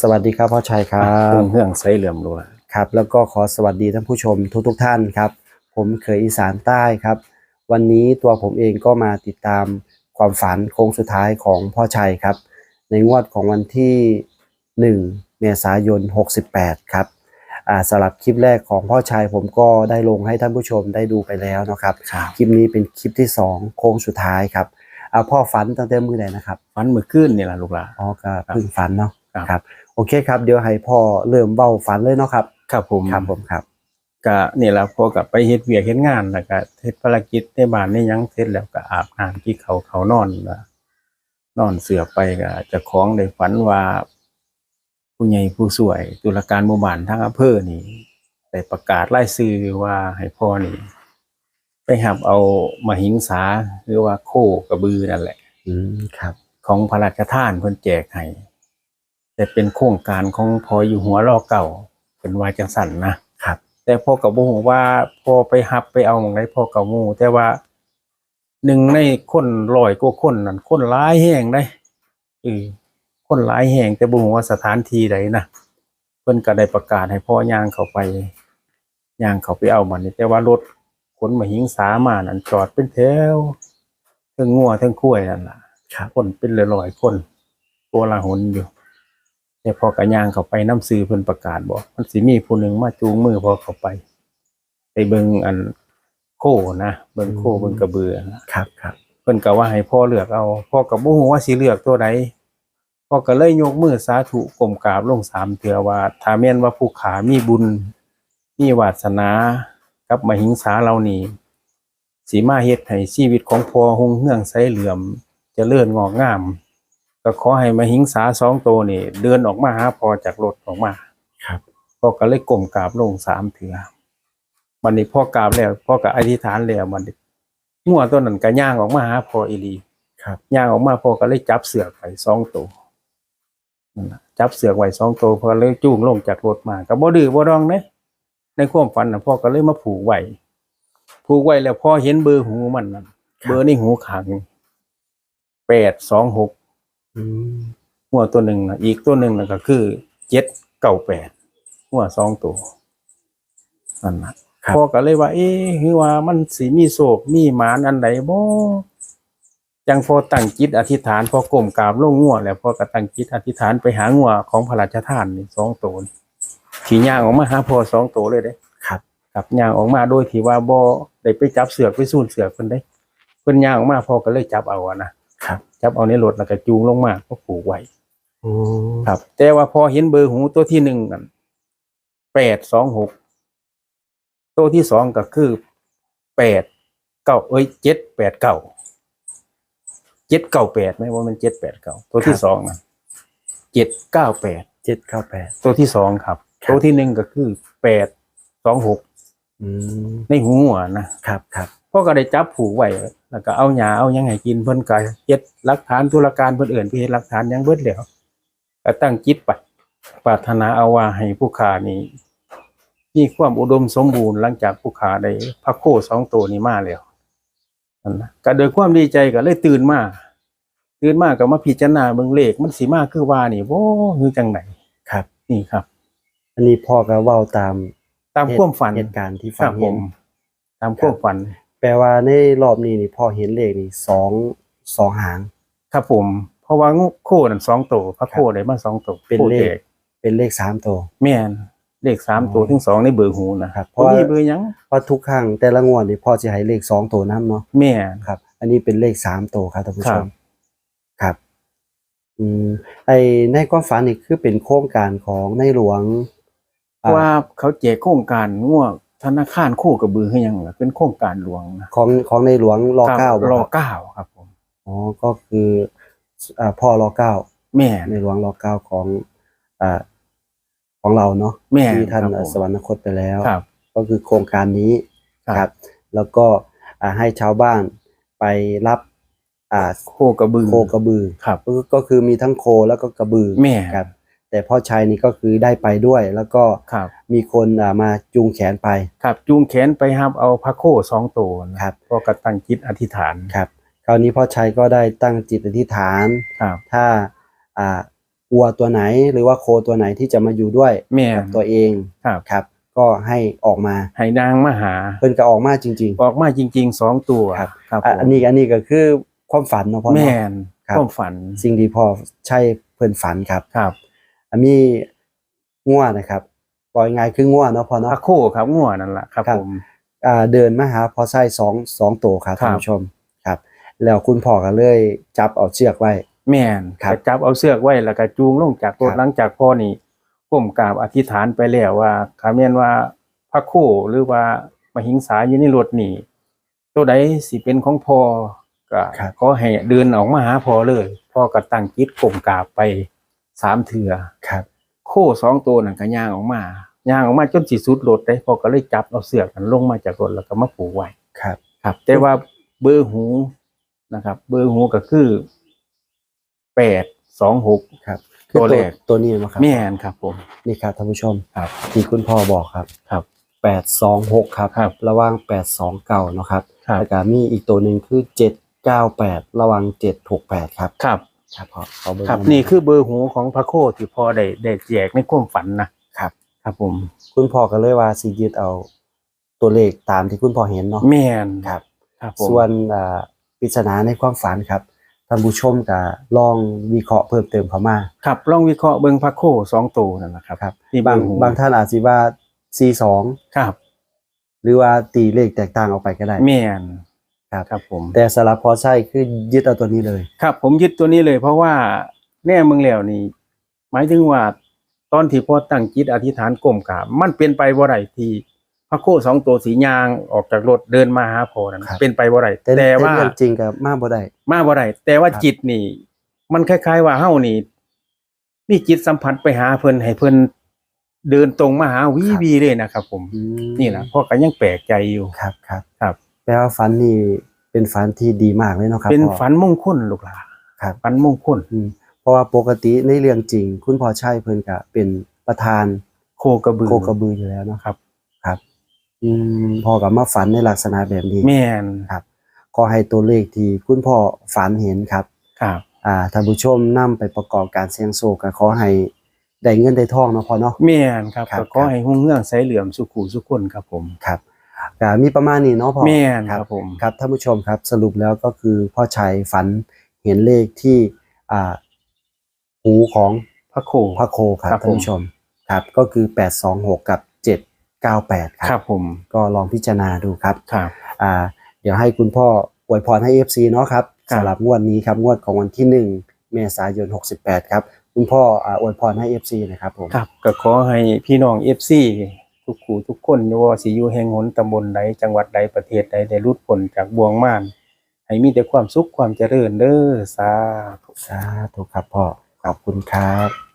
สวัสดีครับพ่อชัยครัเครื่บองเครื่องใช้เหลื่อมรัวครับ แล้วก็ขอสวัสดีท่านผู้ชมทุกทท่านครับ ผมเคยอีสานใต้ครับ วันนี้ตัวผมเองก็มาติดตามความฝันโค้งสุดท้ายของพ่อชัยครับ ในงวดของวันที่ 1 เมษายน 68 ครับอ่าสำหรับคลิปแรกของพ่อชัยผมก็ได้ลงให้ท่านผู้ชมได้ดูไปแล้วนะครับครับคลิปนี้เป็นคลิปที่ 2 โค้งสุดท้ายครับเอาพ่อฝันตั้งแต่มือไหนนะครับฟันมือขึ้นนี่แหละลูกหลานอ๋อก็เพิ่งฝันเนาะ ครับครับ โอเคครับ เดี๋ยวให้พ่อเริ่มเบ้าฝันเลยเนาะครับครับผมครับผมครับก็นี่แหละพอกับไปเฮ็ดเวียกเฮ็ดงานแล้วก็เฮ็ดภารกิจในบ้านในหยังเสร็จแล้วก็อาบน้ำที่เขาเขานอนละนอนเสือไปก็เจะของได้ฝันว่า ผู้ใหญ่ผู้สวยตุลาการหมู่บ้านทั้งอำเภอนี่ได้ประกาศรายชื่อว่าให้พ่อนี่ไปหับเอามาหิงสาหรือว่าโคกระบือนั่นแหละ อืมครับ ของพระราชทานเพิ่นแจกให้ แต่เป็นโครงการของพออยู่หัวรอเก่าเป็นวาจังสันนะครับ แต่พ่อกับบ่ฮู้ว่าพอไปหับไปเอาหมองไดพ่อกับฮู้แต่ว่าหนึ่งในคนร้อยกว่าคนนั่นคนหลายแห่งได้เออคนหลายแห่งแต่บ่ฮู้ว่าสถานที่ใดนะเพิ่นก็ได้ประกาศให้พ่อย่างเข้าไปย่างเข้าไปเอามันนี่แต่ว่ารถขนมาหิงสามานั่นจอดเป็นแถวเทั้งงัวเทั้งคุ้ยนั่นล่ะครับคนเป็นร้อยๆคนตัวละหนอยู่ แต่พอกระย่างเข้าไปน้ำซื้อเพิ่นประกาศบอกมันสิมีผู้หนึ่งมาจูงมือพอเข้าไปไปเบิ่งอันโคนะเบิ่งโคเบิ่งกระเบือนะครับครับเพิ่นก็ว่าให้พ่อเลือกเอาพ่อก็บ่ฮู้ว่าสิเลือกตัวใดพ่อก็เลยยกมือสาธุก้มกราบลงสามเทื่อว่าถ้าแม่นว่าผู้ขามีบุญ มีวาสนากับมหิงสาเหล่านี้สีมาเฮ็ดให้ชีวิตของพ่อหงเฮืองไสเหลื่อมเจะเลื่อนงอกงาม ก็ขอให้มาหิงสาสองตัวนี่ เดินออกมาหาพอจากรถออกมาครับพ่อก็เลยก้มกราบลงสามเถือวันนี้พ่อกราบแล้วพ่อก็อธิษฐานแล้วมันนี้งัวตัวนั้นก็ย่างออกมาหาพออีหลีครับย่างออกมาพ่อก็เลยจับเสือกไว้สองตัวนั่นล่ะจับเสือกไว้สองตัวพ่อเลยจูงลงจากรถมาก็บ่ดื้อบ่ดองเด้ในความฝันน่ะพ่อก็เลยมาผูกไว้ผูกไว้แล้วพ่อเห็นเบอร์หูมันนั่นเบอร์ในหูขางแปดสองหกอืม หัวตัวหนึ่งนะอีกตัวหนึ่งนะก็คือเจ็ดเก้าแปดหัวสองตัวนั่นนะพ่อก็เลยว่า เอ๊ะคือว่ามันสีมีโศกมีหมานอันใดบ่จังพอตั้งจิตอธิษฐาน พอกลมกราบลงงัวแล้วพอก็ตั้งจิตอธิษฐานไปหางัวของพระราชทานนี่สองตัวนี่ขี่ย่างออกมาหาพอสองตัวเลยเด้ครับกับย่างออกมาโดยที่ว่าบ่ได้ไปจับเสือกไปสูนเสือกเพิ่นได้เพิ่นย่างออกมาพอก็เลยจับเอาอะนะครับ จับเอาในรถแล้วก็จูงลงมาก็ผูกไว้อ๋อครับ แต่ว่าพอเห็นเบอร์หูตัวที่หนึ่งนั่นแปดสองหกตัวที่สองก็คือแปดเก้าเอ้ยเจ็ดแปดเก้าเจ็ดเก้าแปดไหมว่ามันเจ็ดแปดเก้าตัวที่สองนั่นเจ็ดเก้าแปดเจ็ดเก้าแปดตัวที่สองครับครับตัวที่หนึ่งก็คือแปดสองหกอืมในหูหัวนะครับครับ พ่อก็ได้จับผูกไว้แล้วก็เอาหยาเอาหยังให้กินเพิ่นก็เฮ็ดหลักฐานธุรการเพิ่นเอื่นไปเฮ็ดหลักฐานหยังเบิดแล้วก็ตั้งจิตไปปรารถนาเอาว่าให้ผู้ขานี้มีความอุดมสมบูรณ์หลังจากผู้ขาได้พระโคสองตัวนี้มาแล้วนั่นนะก็โดยความดีใจก็เลยตื่นมาตื่นมาก็มาพิจารณาเบิ่งเลขมันสิมาคือว่านี่โว้คือจังไหนครับ นี่ครับ อันนี้พ่อก็เว้าตามตามความฝันเหตุการณ์ที่คฝัรันบผเห็นมตามความฝันแปลว่าในรอบนี้นี่พ่อเห็นเลขนี่สองสองหาง ครับผม เพราะว่างูโคนั่นสองตัวพระโคได้มาสองตัวเป็นโคเลแตขกเป็นเลขสามตัวแม่นเลขสามอ๋อตัวถึงสองในเบอร์หูนะครับเพเพราะราะว่ามีเบอร์หยังเพราะทุกครั้งแต่ละงวดนี่พ่อจะให้เลขสองตัวน้ำเนาะแม่นครับ อันนี้เป็นเลขสามตัวครับท่านผู้ชครัมบครับ อืมไอในความฝันนี่คือเป็นโครงการของในหลวงเพราะว่าเขาแจกโครงการง่ว ธนาคารโคกระบือคือหยังล่ะเป็นโครงการหลวงนะของของในหลวงรอเก้าครับบ่รอครับเก้าครับผมอ๋อก็คืออ่าพ่อรอเก้าแม่นในหลวงรอเก้าของอ่าของเราเนาะแม่นที่ท่านครับผมสวรรคตไปแล้ว ครับ ก็คือโครงการนี้ครับ แล้วก็อ่าให้ชาวบ้านไปรับอ่าโคกระบือโคกระบือครับ ก็ก็คือมีทั้งโคแล้วก็กระบือแม่ ครับ แต่พ่อชัยนี่ก็คือได้ไปด้วย แล้วก็ครับมีคนอ่ามาจูงแขนไป ครับจูงแขนไปครับเอาพระโคสองตัวนะครับพ่อก็ตั้งจิตอธิษฐานครับ คราวนี้พ่อชัยก็ได้ตั้งจิตอธิษฐาน ครับถ้าอ่าวัวตัวไหนหรือว่าโคตัวไหนที่จะมาอยู่ด้วยแม่นกับตัวเองครับครับ ก็ให้ออกมาให้นางมาหา เพิ่นก็ออกมาจริง ออกมาจริงๆสองตัวครับ ครับๆอะผมอันนี้อันนี้ก็คือความฝันเนาะพ่อแม่เนาะนครับ ความฝันสิ่งที่พ่อใช่เพิ่นฝันครับ ครับ อันนี้ง่วนะครับปล่อยง่ายคือง่วเนาะพ่อเนาะพระโคครับงัวนั่นแหละครับ ครับ ผม อ่าเดินมาหาพอไส้สองสองตัวครับครับ ท่านผู้ชมครับ แล้วคุณพ่อก็เลยจับเอาเชือกไว้ แม่นครับก็จับเอาเสือกไว้แล้วก็จูงลงจากรถครับ หลังจากพ่อนี่ก้มกราบอธิษฐานไปแล้วว่าคาเมนว่าพระโคหรือว่ามหิงสาอยู่ในรถนี่ ตัวใดสิเป็นของพ่อก็ครับ ขอให้เดินออกมาหาพ่อเลยพ่อก็ตั้งจิตก้มกราบไป สามเถื่อครับ โคสองตัวนั่นก็ย่างออกมาย่างออกมาจนสิสุดรถได้พ่อก็เลยจับเอาเสือกนั้นลงมาจากรถแล้วก็มาผูกไว้ครับ ครับ แต่ว่าเบอร์หูนะครับ เบอร์หูก็คือแปดสองหกครับคือตัวแรกตัวนี้นะครับแม่นครับ ผมนี่ครับท่านผู้ชมครับ ที่คุณพ่อบอกครับครับแปดสองหกครับครับระหว่างแปดสองเก่าเนาะครับครับแล้วก็มีอีกตัวหนึ่งคือเจ็ดเก้าแปดระหว่างเจ็ดหกแปดครับครับ ครับพ่อเขาเบอร์ครับมานี่คือเบอร์หูของพระโคที่พ่อได้ได้แจกในความฝันนะครับ ครับผมคุณพ่อก็เลยว่าซียึดเอาตัวเลขตามที่คุณพ่อเห็นเนาะแม่นครับ ครับผมส่วนอ่าปริศนาในความฝันครับท่านผู้ชมก็ลองวิเคราะห์เพิ่มเติมเข้ามา ครับลองวิเคราะห์เบิ่งพระโคสองตัวนั่นนะครับครับนี่เบบาองร์หูบางท่านอาจจะว่า C2 ครับ หรือว่าตีเลขแตกต่างออกไปก็ได้ แม่น ครับครับผมแต่สำหรับพอใช่คือยึดเอาตัวนี้เลย ครับ ผมยึดตัวนี้เลย เพราะว่าแน่เมืองแล้วนี่ หมายถึงว่าตอนที่พ่อตั้งจิตอธิษฐานก้มกราบมันเป็นไปบ่ได้ที่พระโคสองตัวสียางออกจากรถเดินมาหาพ่อนั้นครับ เป็นไปบ่ได้แต่แต่ว่าเรื่องจริงกับมาบ่ได้ มาบ่ได้แต่ว่าครับ จิตนี่ มันคล้าย ๆ ว่าเฮานี่มีจิตสัมผัสไปหาเพิ่นให้เพิ่นเดินตรงมาหาวีวีเลยนะครับ ผมอืมนี่นะพ่อก็ยังแปลกใจอยู่ ครับครับ ครับ แปลว่าฝันนี่เป็นฝันที่ดีมากเลยเนาะครับเป็นพ่อ ฝันมงคลลูกหลานครับ ฝันมงคลอืมเพราะว่าปกติในเรื่องจริง คุณพ่อใช่เพิ่นก็เป็นประธานโคกระบือ โคกระบืออยู่แล้วเนาะครับ ครับ อืมพอกับมาฝันในลักษณะแบบนี้ แม่นก็ให้ตัวเลขที่คุณพ่อฝันเห็นครับ ครับอ่าท่านผู้ชมนำไปประกอบการเสี่ยงโชคก็ขอให้ได้เงินได้ทองเนาะพ่อเนาะ แม่นครับครับ ก็ขอให้หุ่งเรื่องใสเหลื่อมสุขุสุขคนครับผม ครับ ก็มีประมาณนี้เนาะพ่อแม่นคครัรับบผมครับท่านผู้ชมครับสรุปแล้วก็คือพ่อชัยฝันเห็นเลขที่อ่าหูของพระโคพระโคครับครับท่านผู้ชมครับก็คือ826กับ798คครัรับบผมก็ลองพิจารณาดูครับครับอ่าเดี๋ยวให้คุณพ่ออวยพรให้ FC เนาะครับครับสำหรับงวดนี้ครับงวดของวันที่1เมษายน 68 ครับ คุณพ่ออ่าอวยพรให้ FC นะครับผมครับก็ขอให้พี่น้อง FC ทุกขู่ทุกคนไม่ว่าสิอยู่แห่งหนตำบลใดจังหวัดใดประเทศใดได้รุดผลจากบ่วงม่าน ให้มีแต่ความสุขความเจริญเด้อสาธุสาธุครับพ่อขอบคุณครับ